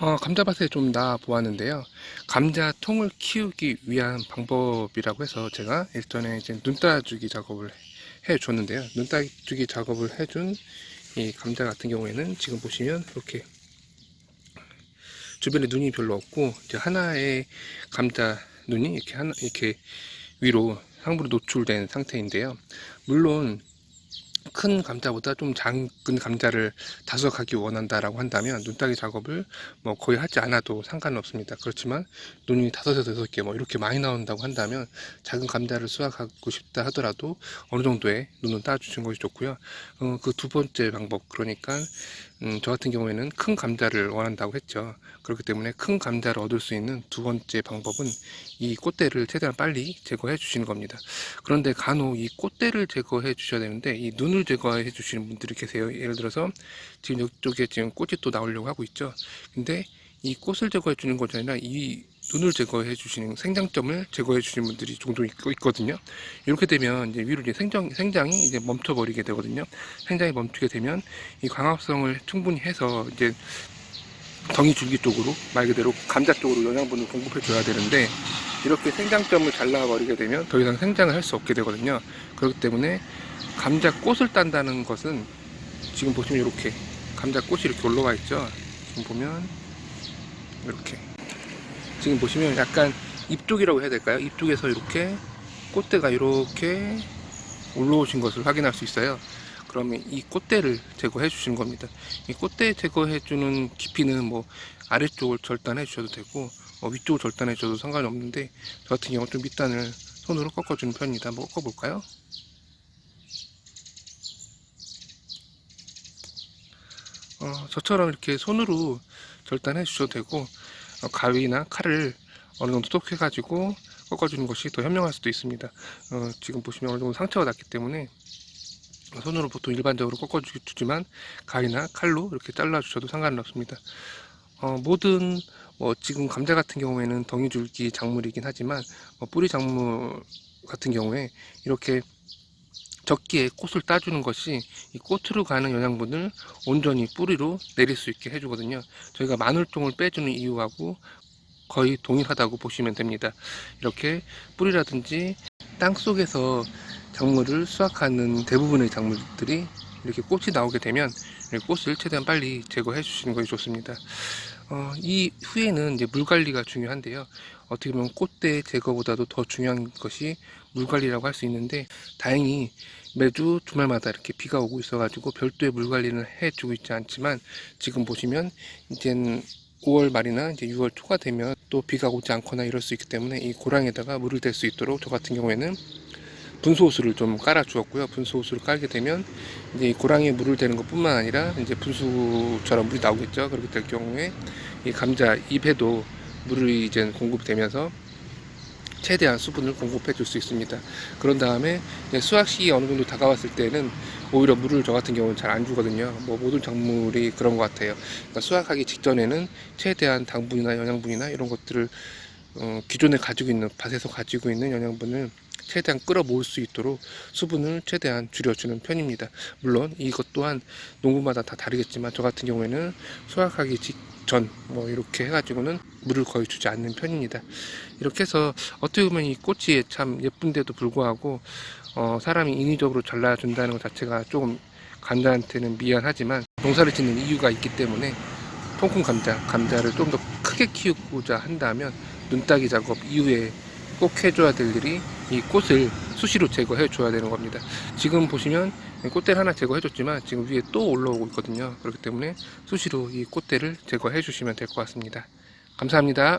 어, 감자밭에 좀 나 보았는데요. 감자통을 키우기 위한 방법이라고 해서 제가 일전에 이제 눈 따주기 작업을 해 줬는데요. 눈 따주기 작업을 해준 이 감자 같은 경우에는 지금 보시면 이렇게 주변에 눈이 별로 없고 이제 하나의 감자 눈이 이렇게 하나 이렇게 위로 상부로 노출된 상태인데요. 물론 큰 감자보다 좀 작은 감자를 다수하기 원한다라고 한다면 눈따기 작업을 뭐 거의 하지 않아도 상관은 없습니다. 그렇지만 눈이 다섯에서 여섯 개 뭐 이렇게 많이 나온다고 한다면 작은 감자를 수확하고 싶다 하더라도 어느 정도의 눈은 따주시는 것이 좋고요. 어, 그 두 번째 방법 그러니까 음, 저 같은 경우에는 큰 감자를 원한다고 했죠. 그렇기 때문에 큰 감자를 얻을 수 있는 두 번째 방법은 이 꽃대를 최대한 빨리 제거해 주시는 겁니다. 그런데 간혹 이 꽃대를 제거해 주셔야 되는데 이 눈을 제거해 주시는 분들이 계세요. 예를 들어서 지금 이쪽에 지금 꽃이 또 나오려고 하고 있죠. 근데 이 꽃을 제거해 주는 것이 아니라 이 눈을 제거해 주시는 생장점을 제거해 주시는 분들이 종종 있고 있거든요. 이렇게 되면 이제 위로 이제 생장, 생장이 이제 멈춰버리게 되거든요. 생장이 멈추게 되면 이 광합성을 충분히 해서 이제 덩이 줄기 쪽으로 말 그대로 감자 쪽으로 영양분을 공급해 줘야 되는데 이렇게 생장점을 잘라버리게 되면 더 이상 생장을 할 수 없게 되거든요. 그렇기 때문에 감자 꽃을 딴다는 것은 지금 보시면 이렇게 감자 꽃이 이렇게 올라와 있죠. 지금 보면 이렇게 지금 보시면 약간 잎 쪽이라고 해야 될까요? 잎 쪽에서 이렇게 꽃대가 이렇게 올라오신 것을 확인할 수 있어요. 그러면 이 꽃대를 제거해 주시는 겁니다. 이 꽃대 제거해 주는 깊이는 뭐 아래쪽을 절단해 주셔도 되고 어, 위쪽을 절단해 줘도 상관이 없는데 저 같은 경우 좀 밑단을 손으로 꺾어 주는 편입니다. 한번 꺾어 볼까요? 어, 저처럼 이렇게 손으로 절단해 주셔도 되고 어, 가위나 칼을 어느 정도 톡 해가지고 꺾어주는 것이 더 현명할 수도 있습니다. 어, 지금 보시면 어느 정도 상처가 났기 때문에 손으로 보통 일반적으로 꺾어주지만 가위나 칼로 이렇게 잘라 주셔도 상관은 없습니다. 어, 모든 뭐 지금 감자 같은 경우에는 덩이줄기 작물이긴 하지만 뭐 뿌리 작물 같은 경우에 이렇게 적기에 꽃을 따주는 것이 이 꽃으로 가는 영양분을 온전히 뿌리로 내릴 수 있게 해주거든요. 저희가 마늘종을 빼주는 이유하고 거의 동일하다고 보시면 됩니다. 이렇게 뿌리라든지 땅 속에서 작물을 수확하는 대부분의 작물들이 이렇게 꽃이 나오게 되면 꽃을 최대한 빨리 제거해 주시는 것이 좋습니다. 어, 이 후에는 이제 물 관리가 중요한데요. 어떻게 보면 꽃대 제거보다도 더 중요한 것이 물 관리라고 할 수 있는데 다행히 매주 주말마다 이렇게 비가 오고 있어가지고 별도의 물 관리는 해주고 있지 않지만 지금 보시면 이제는 5월 말이나 이제 6월 초가 되면 또 비가 오지 않거나 이럴 수 있기 때문에 이 고랑에다가 물을 댈 수 있도록 저 같은 경우에는 분수호수를 좀 깔아 주었고요. 분수호수를 깔게 되면 이제 이 고랑에 물을 대는 것뿐만 아니라 이제 분수처럼 물이 나오겠죠. 그렇게 될 경우에 이 감자 잎에도 물이 이제 공급이 되면서 최대한 수분을 공급해 줄 수 있습니다. 그런 다음에 이제 수확 시기 어느 정도 다가왔을 때는 오히려 물을 저 같은 경우는 잘 안 주거든요. 뭐 모든 작물이 그런 것 같아요. 그러니까 수확하기 직전에는 최대한 당분이나 영양분이나 이런 것들을 어, 기존에 가지고 있는 밭에서 가지고 있는 영양분을 최대한 끌어 모을 수 있도록 수분을 최대한 줄여주는 편입니다. 물론 이것 또한 농구마다 다 다르겠지만 저 같은 경우에는 수확하기 직전 뭐 이렇게 해가지고는 물을 거의 주지 않는 편입니다. 이렇게 해서 어떻게 보면 이 꽃이 참 예쁜데도 불구하고 어, 사람이 인위적으로 잘라준다는 것 자체가 조금 감자한테는 미안하지만 농사를 짓는 이유가 있기 때문에 통콩 감자, 감자를 좀 더 크게 키우고자 한다면 눈따기 작업 이후에 꼭 해줘야 될 일이 이 꽃을 수시로 제거해 줘야 되는 겁니다. 지금 보시면 꽃대를 하나 제거해 줬지만 지금 위에 또 올라오고 있거든요. 그렇기 때문에 수시로 이 꽃대를 제거해 주시면 될 것 같습니다. 감사합니다.